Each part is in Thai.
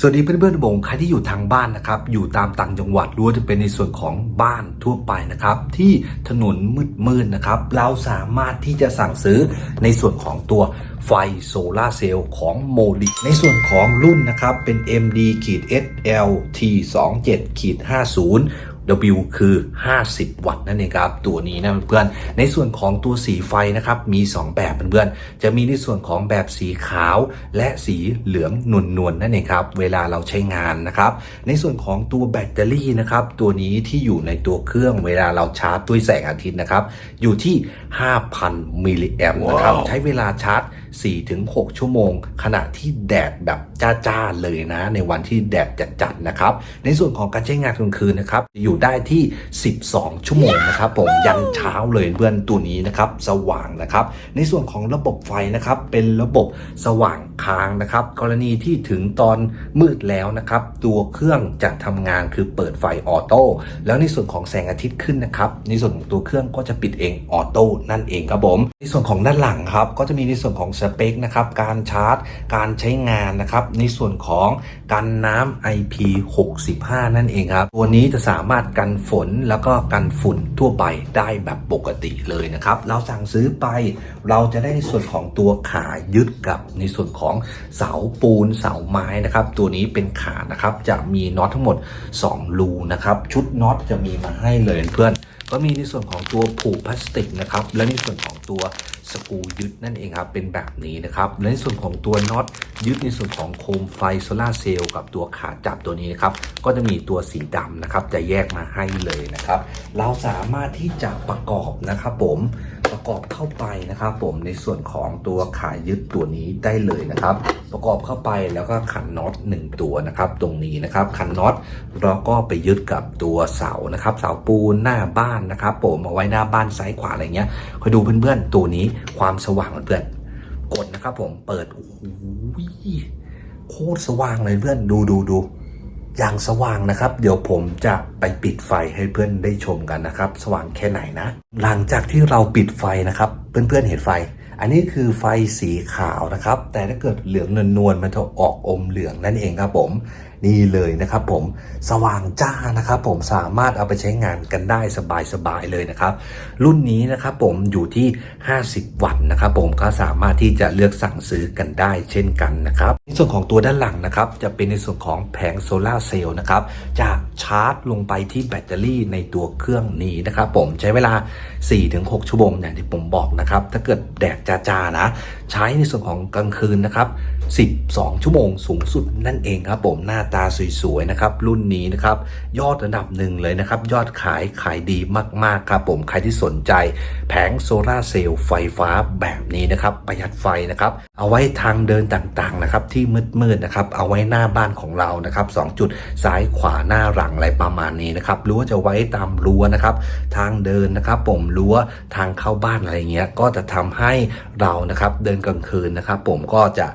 สวัสดีเพื่อนๆผมใครที่อยู่ทางบ้านนะครับอยู่ตามต่างจังหวัดหรู้ว่าจะเป็นในส่วนของบ้านทั่วไปนะครับที่ถนนมืดๆนะครับเราสามารถที่จะสั่งซื้อในส่วนของตัวไฟโซลาร์เซลล์ของโมดิในส่วนของรุ่นนะครับเป็น MD SL T 2 7 50 W คือ 50 วัตต์นั่นเองครับ ตัวนี้นะเพื่อนๆในส่วนของตัวสีไฟนะครับ มี 2 แบบเพื่อนๆจะมีในส่วนของแบบสีขาวและสีเหลืองนวลนวลๆนั่นเองครับ เวลาเราใช้งานนะครับ ในส่วนของตัวแบตเตอรี่นะครับ ตัวนี้ที่อยู่ในตัวเครื่องเวลาเราชาร์จด้วยแสงอาทิตย์นะครับ อยู่ที่ 5,000 มิลลิแอมป์นะครับ ใช้เวลาชาร์จ4-6 ชั่วโมง ขณะที่แดดแบบจ้าๆเลยนะ ในวันที่แดดจัดๆนะครับ ในส่วนของการใช้งานกลางคืนนะครับอยู่ได้ที่ 12 ชั่วโมงนะครับผมยันเช้าเลยเพื่อนตัวนี้นะครับสว่างนะครับ ในส่วนของระบบไฟนะครับเป็นระบบสว่างค้างนะครับ กรณีที่ถึงตอนมืดแล้วนะครับ ตัวเครื่องจะทำงานคือเปิดไฟออโต้แล้วในส่วนของแสงอาทิตย์ขึ้นนะครับในส่วนของตัวเครื่องก็จะปิดเองออโต้นั่นเองครับผมในส่วนของด้านหลังครับก็จะมีในส่วนของสเปคนะครับการชาร์จ การใช้งานนะครับในส่วนของกันน้ำ IP65 นั่นเองครับ ตัวนี้จะสามารถกันฝนแล้วก็กันฝุ่นทั่วไปได้แบบปกติเลยนะครับ เราสั่งซื้อไปเราจะได้ในส่วนของตัวขายึดกับในส่วนของเสาปูนเสาไม้นะครับ ตัวนี้เป็นขานะครับจะมีน็อตทั้งหมด 2 รูนะครับ ชุดน็อตจะมีมาให้เลยเพื่อนก็มีในส่วนของตัวผูกพลาสติกนะครับ และในส่วนของตัว สกูยึดนั่นเองครับเป็นแบบนี้นะครับและในส่วนของตัวน็อตยึดในส่วนของโคมไฟโซลาเซลล์กับตัวขาจับตัวนี้นครับก็จะมีตัวสีดำนะครับจะแยกมาให้เลยนะครับ เราสามารถที่จะประกอบนะครับผม ประกอบเข้าไปนะครับ ผมในส่วนของตัวขายึดตัวนี้ได้เลยนะครับ ประกอบเข้าไปแล้วก็ขันน็อตหนึ่งตัวนะครับตรงนี้นะครับขันน็อตเราก็ไปยึดกับตัวเสานะครับ เสาปูนหน้าบ้านนะครับ ผมเอาไว้หน้าบ้านซ้ายขวาอะไรเงี้ยคอยดูเพื่อนๆตัวนี้ความสว่างเพื่อนกดนะครับ ผมเปิดโอ้โหโคตรสว่างเลยเพื่อนดูดูดู อย่างสว่างนะครับ เดี๋ยวผมจะไปปิดไฟให้เพื่อนได้ชมกันนะครับ สว่างแค่ไหนนะ หลังจากที่เราปิดไฟนะครับ เพื่อนๆเห็นไฟ อันนี้คือไฟสีขาวนะครับ แต่ถ้าเกิดเหลืองนวลๆมันจะออกอมเหลืองนั่นเองครับผม นี่เลยนะครับผมสว่างจ้านะครับผมสามารถเอาไปใช้งานกันได้สบายๆเลยนะครับ รุ่นนี้นะครับผมอยู่ที่ 50 วัตต์นะครับผมก็สามารถที่จะเลือกสั่งซื้อกันได้เช่นกันนะครับในส่วนของตัวด้านหลังนะครับจะเป็นในส่วนของแผงโซลาเซลล์นะครับจะชาร์จลงไปที่แบตเตอรี่ในตัวเครื่องนี้นะครับผมใช้เวลา 4-6 ชั่วโมงอย่างที่ผมบอกนะครับถ้าเกิดแดดจ้าๆนะ ใช้ในส่วนของกลางคืนนะครับ 12 ชั่วโมงสูงสุดนั่นเองครับผมหน้าตาสวยๆนะครับรุ่นนี้นะครับยอดระดับหนึ่งเลยนะครับ ยอดขายขายดีมากๆครับผมใครที่สนใจ แผงโซลาเซลล์ไฟฟ้าแบบนี้นะครับ ประหยัดไฟนะครับ เอาไว้ทางเดินต่างๆนะครับที่มืดๆนะครับเอาไว้หน้าบ้านของเรานะครับสองจุดซ้ายขวาหน้าหลังอะไรประมาณนี้นะครับรือว่าจะไว้ตามรั้วนะครับ ทางเดินนะครับ ผมรั้วทางเข้าบ้านอะไรเงี้ยก็จะทำให้เรานะครับเดินกลางคืนนะครับ ผมก็จะ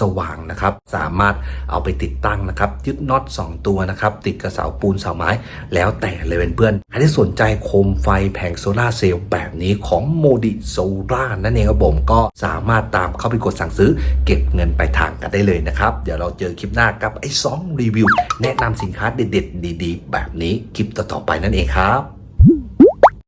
สว่างนะครับ สามารถเอาไปติดตั้งนะครับ ยึดน็อต2 ตัวนะครับ ติดกับเสาปูนเสาไม้ แล้วแต่เลยเเพื่อนใครที่สนใจโคมไฟแผงโซลาเซลล์แบบนี้ของโมดิโซล่านั่นเองครับผมก็สามารถตามเข้าไปกดสั่งซื้อ เก็บเงินไปทางกันได้เลยนะครับ เดี๋ยวเราเจอคลิปหน้ากับไอ้ซองรีวิว แนะนำสินค้าเด็ดๆ ดีๆ แบบนี้คลิปต่อๆไปนั่นเองครับ